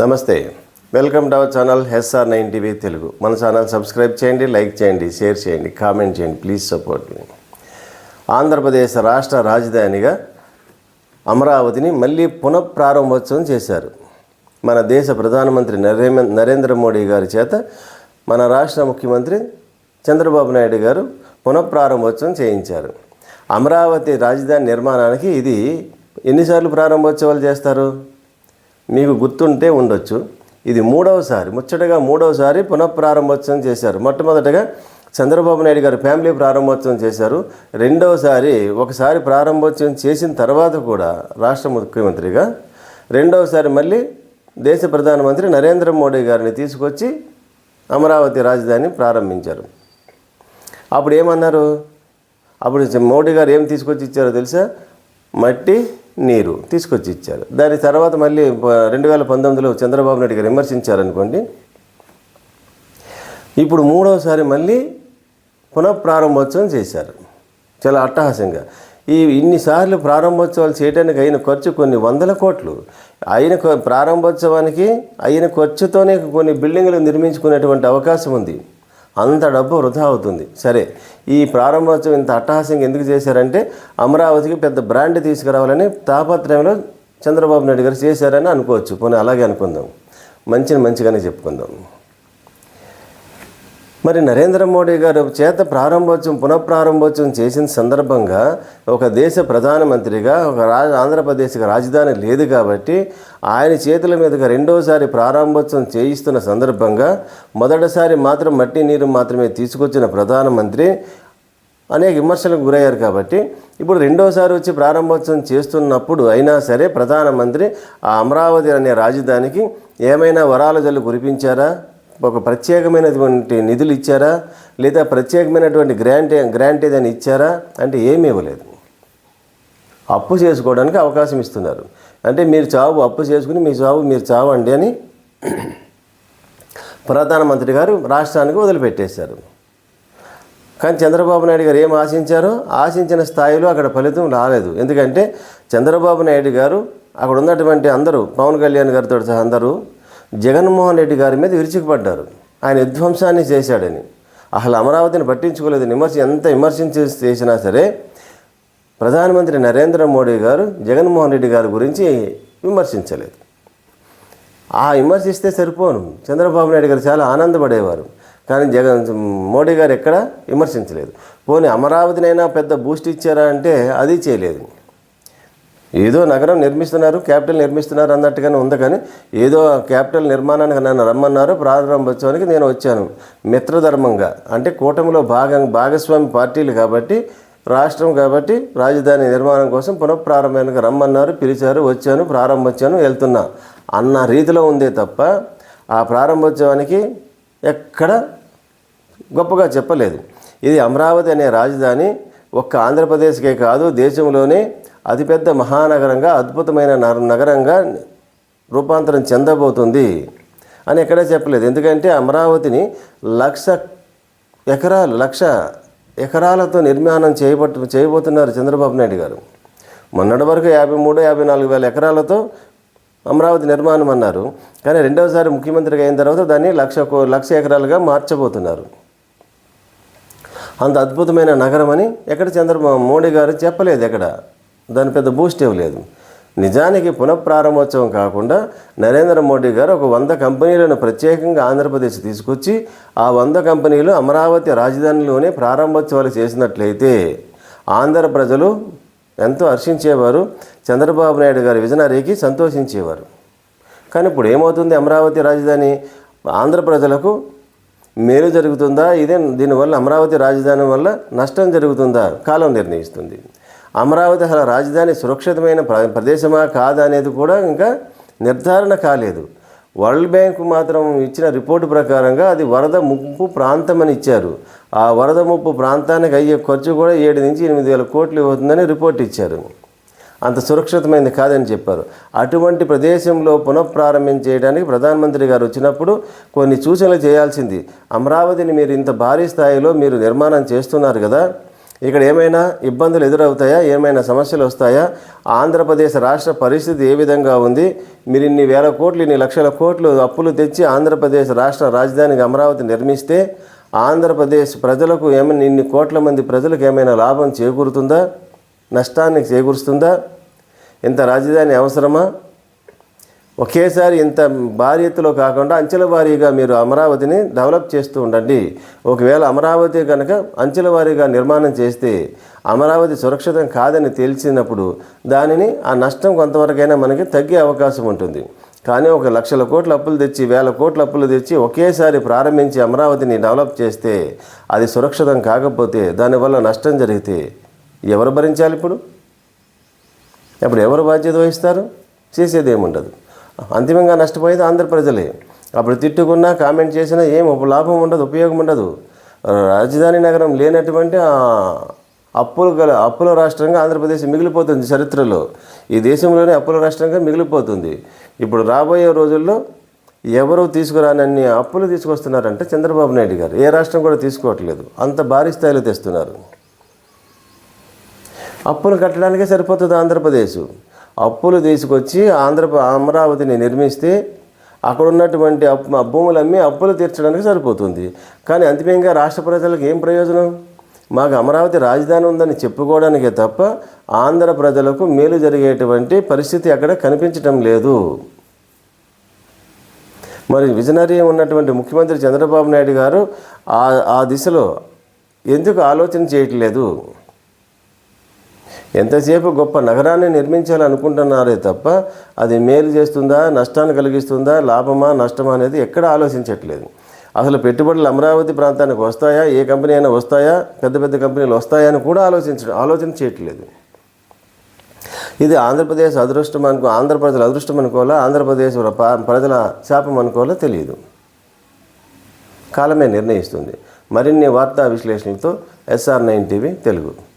నమస్తే. Welcome to our channel SR nine TV Telugu. మన channel subscribe చేయండి like చేయండి షేర్ చేయండి కామెంట్ చేయండి ప్లీజ్ సపోర్ట్ మీ ఆంధ్రప్రదేశ్ రాష్ట్ర రాజధానిగా అమరావతిని మళ్ళీ పునఃప్రారంభోత్సవం చేశారు. మన దేశ ప్రధానమంత్రి నరేమ నరేంద్ర మోడీ గారి చేత మన రాష్ట్ర ముఖ్యమంత్రి చంద్రబాబు నాయుడు గారు పునఃప్రారంభోత్సవం చేయించారు. అమరావతి రాజధాని నిర్మాణానికి ఇది ఎన్నిసార్లు ప్రారంభోత్సవాలు చేస్తారు? మీకు గుర్తుంటే ఉండొచ్చు. ఇది మూడవసారి ముచ్చటగా మూడవసారి పునఃప్రారంభోత్సవం చేశారు. మొట్టమొదటగా చంద్రబాబు నాయుడు గారు ఫ్యామిలీ ప్రారంభోత్సవం చేశారు. రెండవసారి ఒకసారి ప్రారంభోత్సవం చేసిన తర్వాత కూడా రాష్ట్ర ముఖ్యమంత్రిగా రెండవసారి మళ్ళీ దేశ ప్రధానమంత్రి నరేంద్ర మోడీ గారిని తీసుకొచ్చి అమరావతి రాజధాని ప్రారంభించారు. అప్పుడు ఏమన్నారు? అప్పుడు మోడీ గారు ఏం తీసుకొచ్చి ఇచ్చారో తెలుసా? మట్టి నీరు తీసుకొచ్చి ఇచ్చారు. దాని తర్వాత మళ్ళీ రెండు వేల పంతొమ్మిదిలో చంద్రబాబు నాయుడు గారు విమర్శించారనుకోండి ఇప్పుడు మూడవసారి మళ్ళీ పునఃప్రారంభోత్సవం చేశారు. చాలా అట్టహాసంగా. ఈ ఇన్నిసార్లు ప్రారంభోత్సవాలు చేయడానికి అయిన ఖర్చు కొన్ని వందల కోట్లు. అయిన ప్రారంభోత్సవానికి అయిన ఖర్చుతోనే కొన్ని బిల్డింగ్లు నిర్మించుకునేటువంటి అవకాశం ఉంది. అంత డబ్బు వృధా అవుతుంది. సరే ఈ ప్రారంభోత్సవం ఇంత అట్టహాసంగా ఎందుకు చేశారంటే అమరావతికి పెద్ద బ్రాండ్ తీసుకురావాలని తాపత్రయంలో చంద్రబాబు నాయుడు గారు చేశారని అనుకోవచ్చు. పోనీ అలాగే అనుకుందాం. మంచిని మంచిగానే చెప్పుకుందాం. మరి నరేంద్ర మోడీ గారు చేత ప్రారంభోత్సవం పునఃప్రారంభోత్సవం చేసిన సందర్భంగా ఒక దేశ ప్రధానమంత్రిగా ఒక రాజ ఆంధ్రప్రదేశ్కి రాజధాని లేదు కాబట్టి ఆయన చేతుల మీదుగా రెండోసారి ప్రారంభోత్సవం చేయిస్తున్న సందర్భంగా మొదటిసారి మాత్రం మట్టి నీరు మాత్రమే తీసుకొచ్చిన ప్రధానమంత్రి అనేక విమర్శలకు గురయ్యారు కాబట్టి ఇప్పుడు రెండోసారి వచ్చి ప్రారంభోత్సవం చేస్తున్నప్పుడు అయినా సరే ప్రధానమంత్రి ఆ అమరావతి అనే రాజధానికి ఏమైనా వరాల జల్లు కురిపించారా? ఒక ప్రత్యేకమైనటువంటి నిధులు ఇచ్చారా? లేదా ప్రత్యేకమైనటువంటి గ్రాంట్ గ్రాంట్ ఏదైనా ఇచ్చారా? అంటే ఏమీ ఇవ్వలేదు. అప్పు చేసుకోవడానికి అవకాశం ఇస్తున్నారు. అంటే మీరు చావు అప్పు చేసుకుని మీ చావు మీరు చావండి అని ప్రధానమంత్రి గారు రాష్ట్రానికి వదిలిపెట్టేశారు. కానీ చంద్రబాబు నాయుడు గారు ఏం ఆశించారో? ఆశించిన స్థాయిలో అక్కడ ఫలితం రాలేదు. ఎందుకంటే చంద్రబాబు నాయుడు గారు అక్కడ ఉన్నటువంటి అందరూ పవన్ కళ్యాణ్ గారితో సహా అందరూ జగన్మోహన్ రెడ్డి గారి మీద విరుచుకుపడ్డారు. ఆయన విధ్వంసాన్ని చేశాడని. అసలు అమరావతిని పట్టించుకోలేదు. విమర్శ ఎంత విమర్శించి చేసినా సరే ప్రధానమంత్రి నరేంద్ర మోడీ గారు జగన్మోహన్ రెడ్డి గారి గురించి విమర్శించలేదు. ఆ విమర్శిస్తే సరిపోను. చంద్రబాబు నాయుడు గారు చాలా ఆనందపడేవారు. కానీ జగన్ మోడీ గారు ఎక్కడ విమర్శించలేదు. పోనీ అమరావతినైనా పెద్ద బూస్ట్ ఇచ్చారా అంటే అది చేయలేదు. ఏదో నగరం నిర్మిస్తున్నారు క్యాపిటల్ నిర్మిస్తున్నారు అన్నట్టుగానే ఉంది కానీ ఏదో క్యాపిటల్ నిర్మాణానికి నన్ను రమ్మన్నారు ప్రారంభోత్సవానికి నేను వచ్చాను మిత్రధర్మంగా. అంటే కూటమిలో భాగం భాగస్వామి పార్టీలు కాబట్టి రాష్ట్రం కాబట్టి రాజధాని నిర్మాణం కోసం పునఃప్రారంభానికి రమ్మన్నారు పిలిచారు వచ్చాను ప్రారంభోత్సవం వెళ్తున్నా అన్న రీతిలో ఉందే తప్ప ఆ ప్రారంభోత్సవానికి ఎక్కడ గొప్పగా చెప్పలేదు. ఇది అమరావతి అనే రాజధాని ఒక్క ఆంధ్రప్రదేశ్కే కాదు దేశంలోనే అతిపెద్ద మహానగరంగా అద్భుతమైన నగ- నగరంగా రూపాంతరం చెందబోతుంది అని ఎక్కడా చెప్పలేదు. ఎందుకంటే అమరావతిని లక్ష ఎకరాలు లక్ష ఎకరాలతో నిర్మాణం చేయబట్ చేయబోతున్నారు చంద్రబాబు నాయుడు గారు. మొన్నటి వరకు యాభై మూడు యాభై నాలుగు వేల ఎకరాలతో అమరావతి నిర్మాణం అన్నారు. కానీ రెండవసారి ముఖ్యమంత్రిగా అయిన తర్వాత దాన్ని లక్ష లక్ష ఎకరాలుగా మార్చబోతున్నారు. అంత అద్భుతమైన నగరం అని ఎక్కడ చంద్రబాబు మోడీ గారు చెప్పలేదు ఎక్కడ. దాని పెద్ద బూస్ట్ ఇవ్వలేదు నిజానికి పునఃప్రారంభోత్సవం కాకుండా నరేంద్ర మోడీ గారు ఒక వంద కంపెనీలను ప్రత్యేకంగా ఆంధ్రప్రదేశ్ తీసుకొచ్చి ఆ వంద కంపెనీలు అమరావతి రాజధానిలోనే ప్రారంభోత్సవాలు చేసినట్లయితే ఆంధ్ర ప్రజలు ఎంతో హర్షించేవారు. చంద్రబాబు నాయుడు గారి విజనరీకి సంతోషించేవారు. కానీ ఇప్పుడు ఏమవుతుంది? అమరావతి రాజధాని ఆంధ్ర ప్రజలకు మేలు జరుగుతుందా? ఇదే దీనివల్ల అమరావతి రాజధాని వల్ల నష్టం జరుగుతుందా? కాలం నిర్ణయిస్తుంది. అమరావతి అసలు రాజధాని సురక్షితమైన ప్రదేశమా కాదా అనేది కూడా ఇంకా నిర్ధారణ కాలేదు. వరల్డ్ బ్యాంక్ మాత్రం ఇచ్చిన రిపోర్టు ప్రకారంగా అది వరద ముప్పు ప్రాంతం అని ఇచ్చారు. ఆ వరద ముప్పు ప్రాంతానికి అయ్యే ఖర్చు కూడా ఏడు నుంచి ఎనిమిది వేల కోట్లు అవుతుందని రిపోర్ట్ ఇచ్చారు. అంత సురక్షితమైనది కాదని చెప్పారు. అటువంటి ప్రదేశంలో పునఃప్రారంభించేయడానికి ప్రధానమంత్రి గారు వచ్చినప్పుడు కొన్ని సూచనలు చేయాల్సింది. అమరావతిని మీరు ఇంత భారీ స్థాయిలో మీరు నిర్మాణం చేస్తున్నారు కదా ఇక్కడ ఏమైనా ఇబ్బందులు ఎదురవుతాయా? ఏమైనా సమస్యలు వస్తాయా? ఆంధ్రప్రదేశ్ రాష్ట్ర పరిస్థితి ఏ విధంగా ఉంది? మీరు ఇన్ని వేల కోట్లు ఇన్ని లక్షల కోట్లు అప్పులు తెచ్చి ఆంధ్రప్రదేశ్ రాష్ట్ర రాజధానికి అమరావతి నిర్మిస్తే ఆంధ్రప్రదేశ్ ప్రజలకు ఏమైనా ఇన్ని కోట్ల మంది ప్రజలకు ఏమైనా లాభం చేకూరుతుందా? నష్టాన్ని చేకూరుస్తుందా? ఇంత రాజధాని అవసరమా? ఒకేసారి ఇంత భారీ ఎత్తులో కాకుండా అంచెల వారీగా మీరు అమరావతిని డెవలప్ చేస్తూ ఉండండి. ఒకవేళ అమరావతి కనుక అంచెల వారీగా నిర్మాణం చేస్తే అమరావతి సురక్షితం కాదని తేల్చినప్పుడు దానిని ఆ నష్టం కొంతవరకైనా మనకి తగ్గే అవకాశం ఉంటుంది. కానీ ఒక లక్షల కోట్ల అప్పులు తెచ్చి వేల కోట్ల అప్పులు తెచ్చి ఒకేసారి ప్రారంభించి అమరావతిని డెవలప్ చేస్తే అది సురక్షితం కాకపోతే దానివల్ల నష్టం జరిగితే ఎవరు భరించాలి ఇప్పుడు? అప్పుడు ఎవరు బాధ్యత వహిస్తారు? చేసేది ఏముండదు అంతిమంగా నష్టపోయేది ఆంధ్ర ప్రజలే. అప్పుడు తిట్టుకున్నా కామెంట్ చేసినా ఏం లాభం ఉండదు ఉపయోగం ఉండదు. రాజధాని నగరం లేనటువంటి అప్పులు గల అప్పుల రాష్ట్రంగా ఆంధ్రప్రదేశ్ మిగిలిపోతుంది చరిత్రలో. ఈ దేశంలోనే అప్పుల రాష్ట్రంగా మిగిలిపోతుంది. ఇప్పుడు రాబోయే రోజుల్లో ఎవరు తీసుకురానన్ని అప్పులు తీసుకొస్తున్నారంటే చంద్రబాబు నాయుడు గారు. ఏ రాష్ట్రం కూడా తీసుకోవట్లేదు. అంత భారీ స్థాయిలో తెస్తున్నారు. అప్పులు కట్టడానికే సరిపోతుంది ఆంధ్రప్రదేశ్. అప్పులు తీసుకొచ్చి ఆంధ్ర అమరావతిని నిర్మిస్తే అక్కడ ఉన్నటువంటి అప్పు భూములు అమ్మి అప్పులు తీర్చడానికి సరిపోతుంది. కానీ అంతిమంగా రాష్ట్ర ప్రజలకు ఏం ప్రయోజనం? మాకు అమరావతి రాజధాని ఉందని చెప్పుకోవడానికే తప్ప ఆంధ్ర ప్రజలకు మేలు జరిగేటువంటి పరిస్థితి అక్కడ కనిపించటం లేదు. మరి విజనరీ ఉన్నటువంటి ముఖ్యమంత్రి చంద్రబాబు నాయుడు గారు ఆ దిశలో ఎందుకు ఆలోచన చేయట్లేదు? ఎంతసేపు గొప్ప నగరాన్ని నిర్మించాలనుకుంటున్నారే తప్ప అది మేలు చేస్తుందా నష్టాన్ని కలిగిస్తుందా లాభమా నష్టమా అనేది ఎక్కడ ఆలోచించట్లేదు. అసలు పెట్టుబడులు అమరావతి ప్రాంతానికి వస్తాయా ఏ కంపెనీ అయినా వస్తాయా పెద్ద పెద్ద కంపెనీలు వస్తాయా అని కూడా ఆలోచించడం ఆలోచన చేయట్లేదు. ఇది ఆంధ్రప్రదేశ్ అదృష్టం అనుకో ఆంధ్ర ప్రజల అదృష్టం అనుకోవాలా ఆంధ్రప్రదేశ్ ప్రజల శాపం అనుకోవాలా తెలియదు. కాలమే నిర్ణయిస్తుంది. మరిన్ని వార్తా విశ్లేషణలతో ఎస్ఆర్ నైన్ టీవీ తెలుగు.